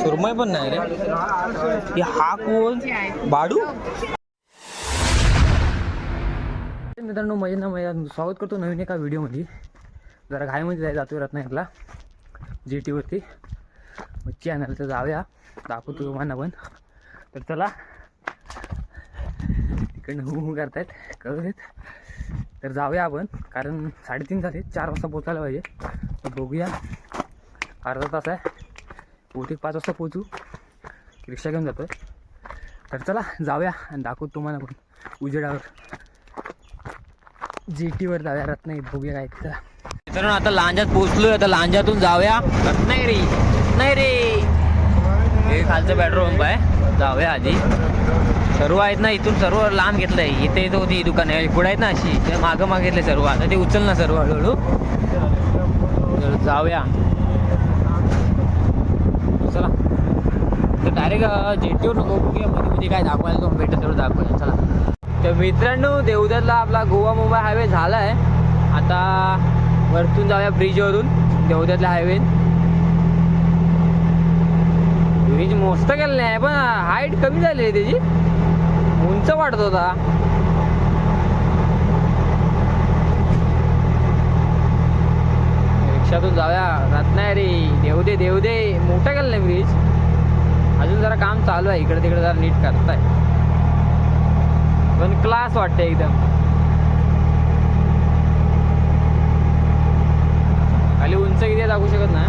सुरमय पण नाही रे. हा कोण? बाडू? मित्रांनो मजा ना मजा स्वागत करतो नवीन एका व्हिडिओमध्ये. जरा घाईमध्ये जाय जातो रत्नागिरीला जी टीवरती मच्छी चॅनल तर जाऊया. दाखवतो तुम्हाला पण. तर चला. तिकडनं हू हू करतायत. कळू देत तर जाऊया आपण. कारण साडेतीन झाले. चार वाजता पोचायला पाहिजे. तर बघूया. अर्धा तास आहे. बहुतेक पाच वाजता पोचू रिक्षा घेऊन जातो आहे तर चला जाऊया आणि दाखवतो तुम्हाला पण उजेडावर. जी टीवर जाऊया रत्नागिरी बघूया काय चला मित्रांनो आता लांजात पोचलोय आता लांजातून जाऊया. रत्नागिरी. नाही रे हे खालचं पेट्रोल पंप आहे. जाऊया आधी. सर्व आहेत ना इथून सर्व लांब घेतलंय. इथे इथं होती दुकान. आहे पुढे आहेत ना अशी. मागं मागितले सर्व. आता ते उचल ना सर्व हळूहळू. जाऊया. चला. तर डायरेक्ट जेटीवर नको बघूया मध्ये मध्ये काय दाखवायला तुम्ही भेटत तेवढं दाखवायला चला. तर मित्रांनो देवदरला आपला गोवा मुंबई हायवे झाला आहे आता वरतून जाऊया ब्रिजवरून देवदरला हायवे ब्रिज मस्त केलेलं आहे पण हाईट कमी झाली आहे त्याची. उंच वाटत होता. रिक्षातून जाऊया. रत्नागिरी देऊ दे देऊ दे मोठा केलं नाही ब्रिज अजून जरा काम चालू आहे. इकडे तिकडे जरा नीट करताय. पण क्लास वाटते एकदम. खाली उंच किती दाखवू शकत ना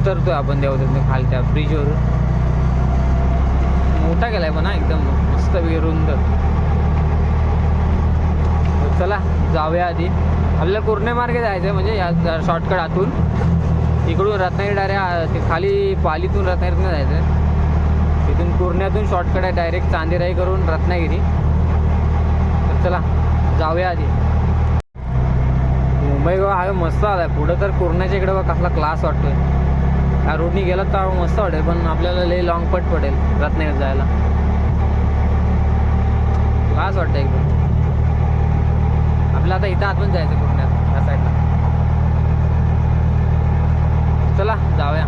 उतरतोय आपण देवदत्त खालच्या ब्रिजवरून मोठा केलाय पण हा एकदम मस्त रुंद. चला जाऊया आधी. आपल्याला कुर्णे मार्गे जायचं आहे म्हणजे या शॉर्टकट आतून. इकडून रत्नागिरी डायरेक्ट ते खाली पालीतून रत्नागिरीतनं जायचं आहे तिथून कुर्ण्यातून शॉर्टकट आहे डायरेक्ट चांदेराई करून रत्नागिरी. तर चला जाऊया आधी. मुंबई गोवा हा मस्त आलाय. पुढं तर कुर्ण्याच्या इकडे बघ कसला क्लास वाटतोय. या रोडनी गेला तर मस्त वाटेल पण आपल्याला लई लॉंग पट पडेल रत्नागिरी जायला. क्लास वाटतं एकदम. आपल्याला आता इथं आतून जायचं कुर्ण्यात या साईडला चला जाऊया.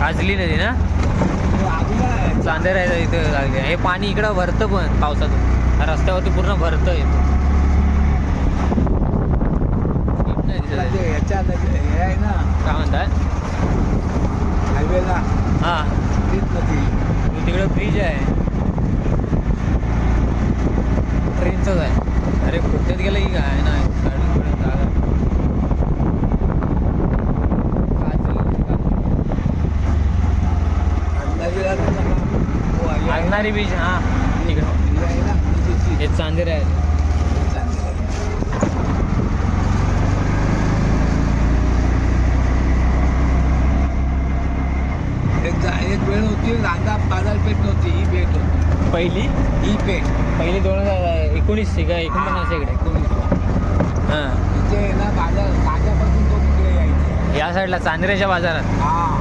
काजली नदी ना? चांदेर आहे इथं लागले हे पाणी इकडं भरतं पण पावसातून. रस्त्यावरती पूर्ण भरतं येतं नीट नाही दिसत आहे. याच्या हे आहे ना हां. तिकडं ब्रिज आहे. ट्रेनचंच आहे. अरे कुठ्यात गेलं की काय? ना गाडी जागा नदीला हो, हां. तिकडं ही. हे चांदेर आहे एक जा- एक वेळ होती लांदा बाजारपेठ नव्हती ही पेठ होती पहिली ही पेठ पहिली दोन हजार एकोणीसशे का? एकोणपन्नास इकडे. हां. ना तो तिकडे यायचे. या साईडला चांदेऱ्याच्या बाजारात. हा.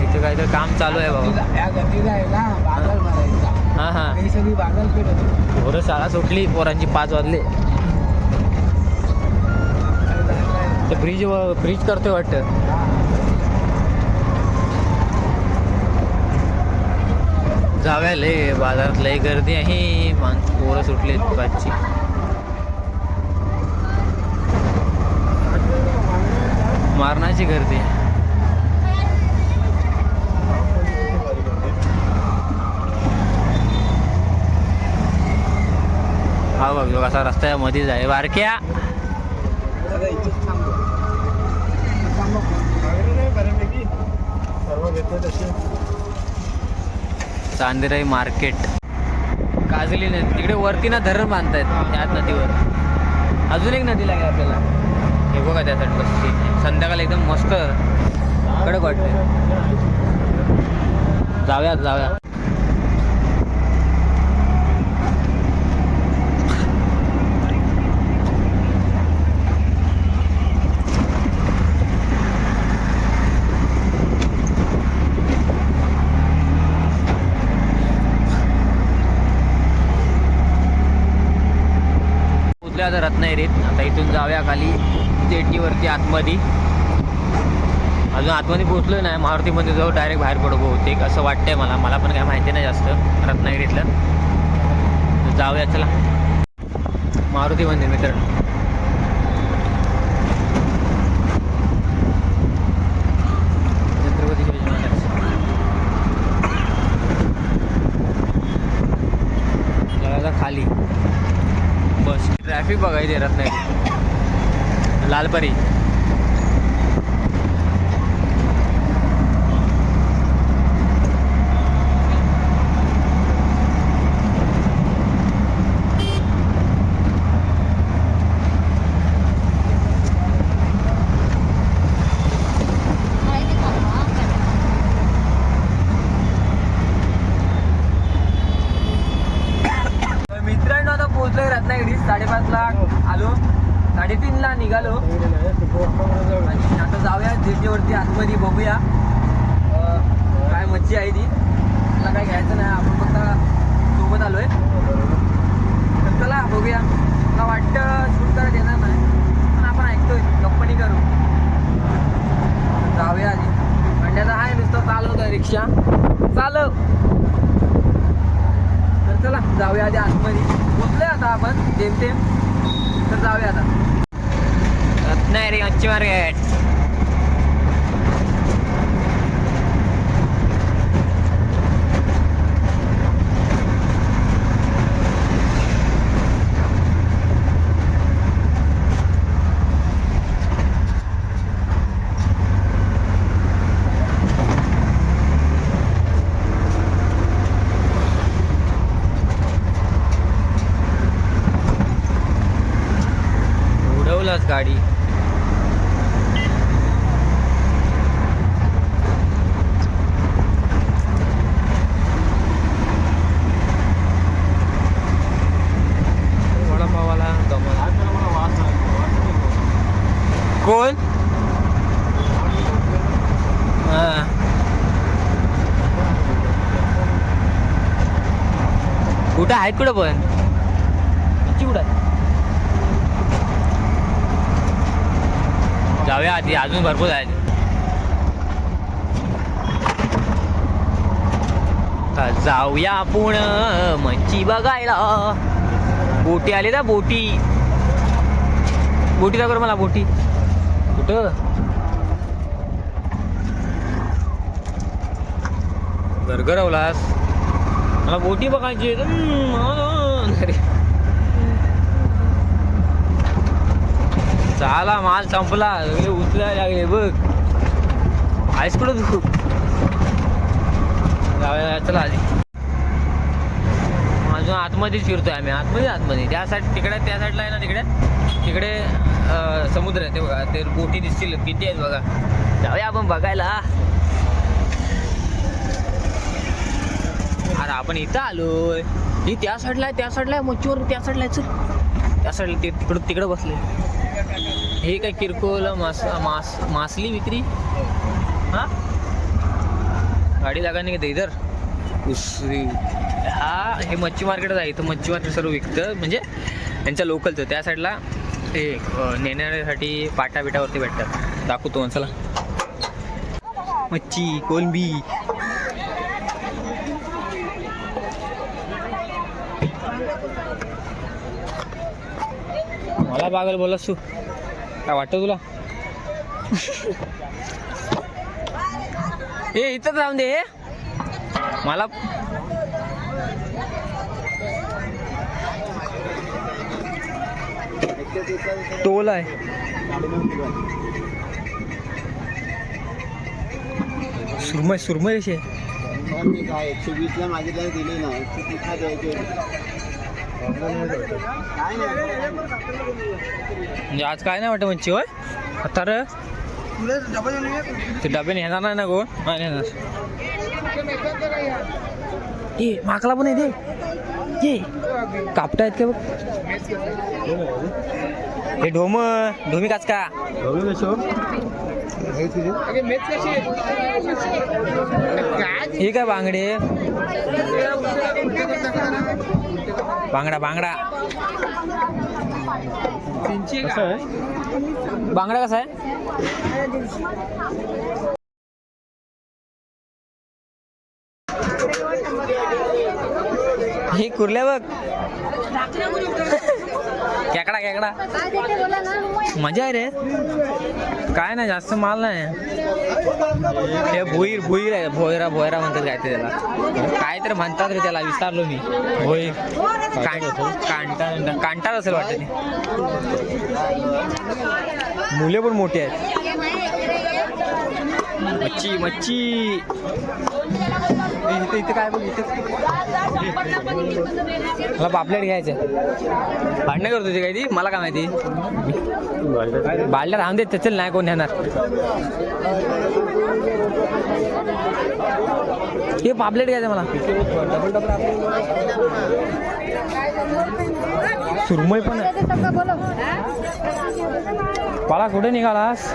इथे काहीतरी काम चालू आहे बाबा. नदीला- या नदीला आहे ना बाजार भरायचा. हां हां. ही सगळी बाजारपेठ होती. पोरं शाळा सुटली पोरांची पाच वाजले. ते ब्रिज ब्रिज करतोय वाटतं. हा. जाव्या लय बाजारात लय गर्दी आहे माणसं पोरं सुटले पाचची मारणाची गर्दी हा बघ बघ असा रस्त्याच्या मध्येच आहे. बारक्या. जरा चांदेराई मार्केट. काजली नदी. तिकडे वरती ना धरण बांधतायत त्याच नदीवर. अजून एक नदी लागेल आपल्याला. हे बघा त्या साईड संध्याकाळी एकदम मस्त कडक वाटते जाऊया जाऊया आता रत्नागिरीत. आता इथून जाऊया खाली. जेटीवरती आतमध्ये. अजून आतमध्ये पोहोचलो नाही. मंदिर जाऊ डायरेक्ट बाहेर पडू बहुतेक असं वाटतंय मला. मला पण काय माहिती नाही जास्त रत्नागिरीतलं. जाऊया चला. मारुती मंदिर मित्रांनो. ट्रॅफिक बघायची रत्नागिरी लालपरी तर मित्रांनो आता पोहोचलोय रत्नागिरी साडेपाचला आलो साडेतीनला निघालो आणि आता जाऊया जेटीवरती आतमध्ये बघूया अं, काय मच्छी आहे ती मला काय घ्यायचं नाही आपण फक्त सोबत आलोय तर चला बघूया मला वाटतं शूट करत येणार नाही पण आपण ऐकतोय कंपनी करू तर जाऊया आधी म्हणजे आता आहे नुसतं चालवतोय रिक्षा चालव तर चला जाऊया आधी आतमध्ये पोचलोय आता आपण जेमतेम तर जाऊया आता रत्नागिरी मच्छी मार्केट उडवलाच गाडी वडापावाला कोण हा आहेत कुठं पण चिवडा कुठं आहे जाऊया आधी अजून भरपूर आहेत. जाऊया आपण मच्छी बघायला. बोटी आली ना बोटी. बोटी दाखव मला बोटी. कुठं? गरगरवलास मला बोटी बघायची आहेत. अरे. झाला माल संपला. सगळे उचलायला लागले बघ. आहेस कुठं तू? जाऊया चला आधी. अजून आतमध्येच फिरतोय आम्ही. आतमध्ये आतमध्ये. त्या साईड तिकडे त्या साईडला आहे ना तिकडे? तिकडे समुद्र आहे. ते बघा ते बोटी दिसतील. किती आहेत बघा. जाऊया आपण बघायला. अरे आपण इथं आलोय. ही त्या साईडला आहे त्या साईडला आहे मच्छीवर त्या साईडला आहे चल. त्या साईडला ते तिकडं तिकडं बसले. हे काय किरकोळ मास मास मासली विक्री? हा? गाडी लागा नाही का इधर? उसरी. हा हे मच्छी मार्केटच आहे इथं मच्छी मार्केट सर्व विकतं. म्हणजे त्यांच्या लोकलचं त्या साईडला हे नेण्यासाठी पाटा बिटावरती भेटतात. दाखवतो चला. मच्छी कोलंबी. मला पागल बोलस तू काय वाटतं तुला? ए इथंच राहून दे मला टोल आहे. सुरमय सुरमय कशी आहे. एकशे वीसला मागितलं दिले नाही एकशे तीसला द्यायचे. म्हणजे आज काय नाही वाटत म्हणजे होय? आता ते डबे नेणार नाही ना गो. नाही नेणार. ए माकला पण आहे ते ये कापटा आहेत का बघ? हे ढोम ढोमी काच का हे काय बांगडे? बांगडा बांगडा. बांगडा कसा आहे? हे कुर्ल्या बघ. केकडा केकडा. मजा आहे रे. काय नाही जास्त माल नाही. हे भुईर भुईर आहे. भोयरा भोयरा म्हणतात काय ते त्याला. काय तर म्हणतात रे त्याला विचारलो मी. भोईर. कांटा कांटा असेल वाटतं ते. मुले पण मोठी आहेत. मच्छी मच्छी. इथे इथे काय बघ इथे मला पापलेट घ्यायचं. भांडणं करत होती काय ती? मला काय माहिती? बाळल्या राहून देत चल नाही कोण येणार हे पापलेट घ्यायचं मला. सुरमई पण मला कुठे निघालास?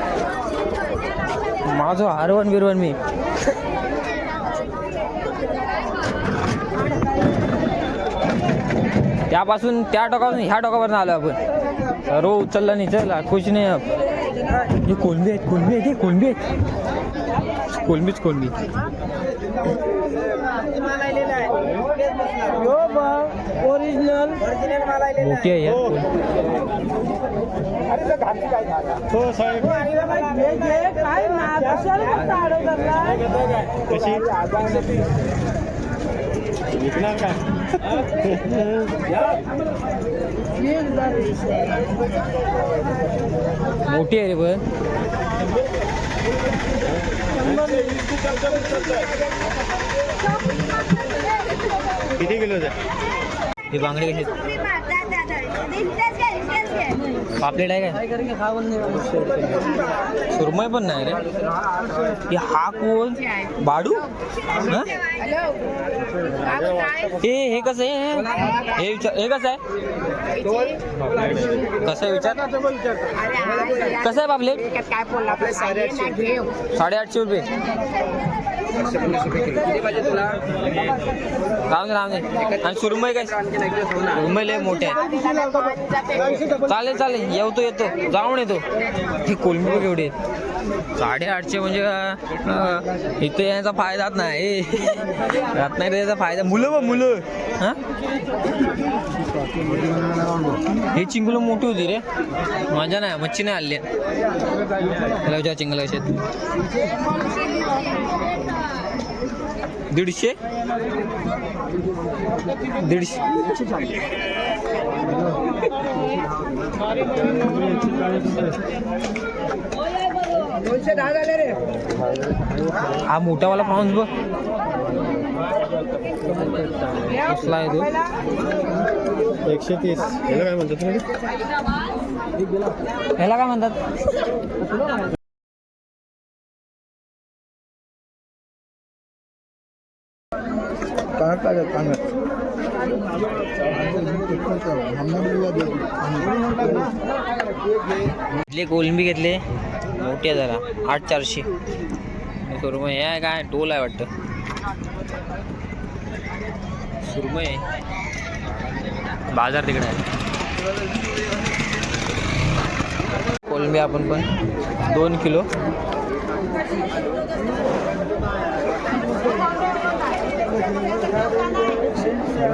माझं हरवण बिरवण मी. त्यापासून त्या टोकापासून ह्या टोकापर्यंत आलो आपण. रो उचलला नाही चल खुश नाही अब. हे कोलंबी आहेत कोलंबी आहेत हे कोलंबी आहेत. कोलंबीच कोलंबी. मोठी आहे यार. कोलंबी. मोठी आहे रे पण. किती किलो हे बांगडे कसे? पापलेट आहे काय? सुरमई पण नाही रे। हा कोण बाडू? हं? हे कसं आहे हे विचार हे कसं? आहे कसं आहे विचार? कसं आहे पापलेट? साडेआठशे रुपये। राम दे राम दे आणि सुरमई काय? सुरमई लय मोठे आहे. चालेल चालेल. येतो येतो. जाऊन येतो. हे कोलंबी बघ एवढे. साडेआठशे म्हणजे इथे याचा फायदाच नाही. रत्नागिरीचा फायदा. मुलं बघ मुलं. हा? हे चिंगुल मोठी होती रे. मजा नाही मच्छी नाही आली. त्याला विचार चिंगल कशी दीडशे? दीडशे. हा मोठावाला प्रॉन्स बघ. कसला आहे तो? एकशे तीस. याला काय म्हणतात तुम्ही? ह्याला काय म्हणतात? घेतले कोलंबी घेतले. मोठे जरा आठ चारशे. सुरमई हे आहे काय टोल आहे वाटतं. सुरमई. आहे. बाजार तिकडे आहे. कोलंबी आपण पण दोन किलो.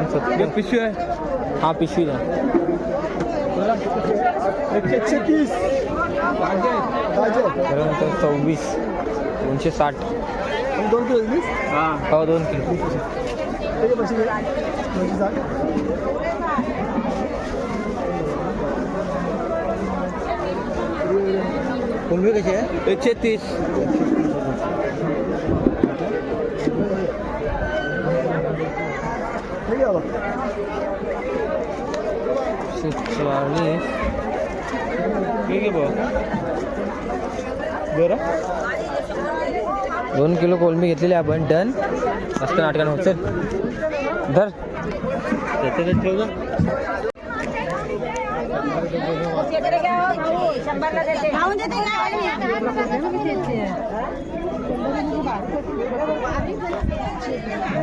पिशवी आहे हा? पिशवी आहे एकशे तीस त्यानंतर सव्वीस दोनशे साठ। दोन किलो हो। दोन किलो कोंबडी कशी आहे एकशे तीस एकशे चाळीस ठीक आहे बघ बरं. दोन किलो कोलंबी घेतलेली आपण डन. मस्त नाटकानं होत धर. त्याच्यात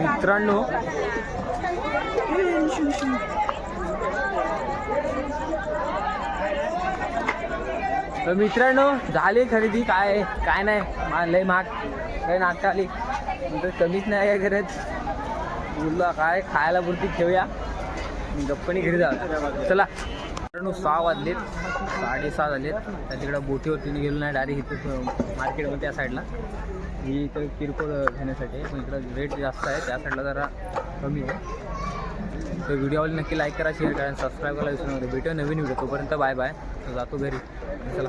मित्रांनो तर मित्रांनो झाली खरेदी. काय काय नाही. मा- लय महाग. काय नाटक आली. नंतर कमीच नाही काय करत बोलला काय खायला पुरती ठेवूया. गप्पणी घरी जा चला. मित्रांनो सहा वाजलेत. साडेसहा झालेत. त्या तिकडं बोटीवरती गेलो नाही. डायरेक्ट इथं मार्केटमध्ये त्या साईडला. ही इथं किरकोळ घेण्यासाठी पण इकडं रेट जास्त आहे. त्या साईडला जरा कमी आहे. तर व्हिडिओला नक्की लाईक करा शेअर करा आणि सबस्क्राईब करायला विसरू नका. भेटूया नवीन व्हिडिओ तोपर्यंत बाय बाय. जातो घरी. चला.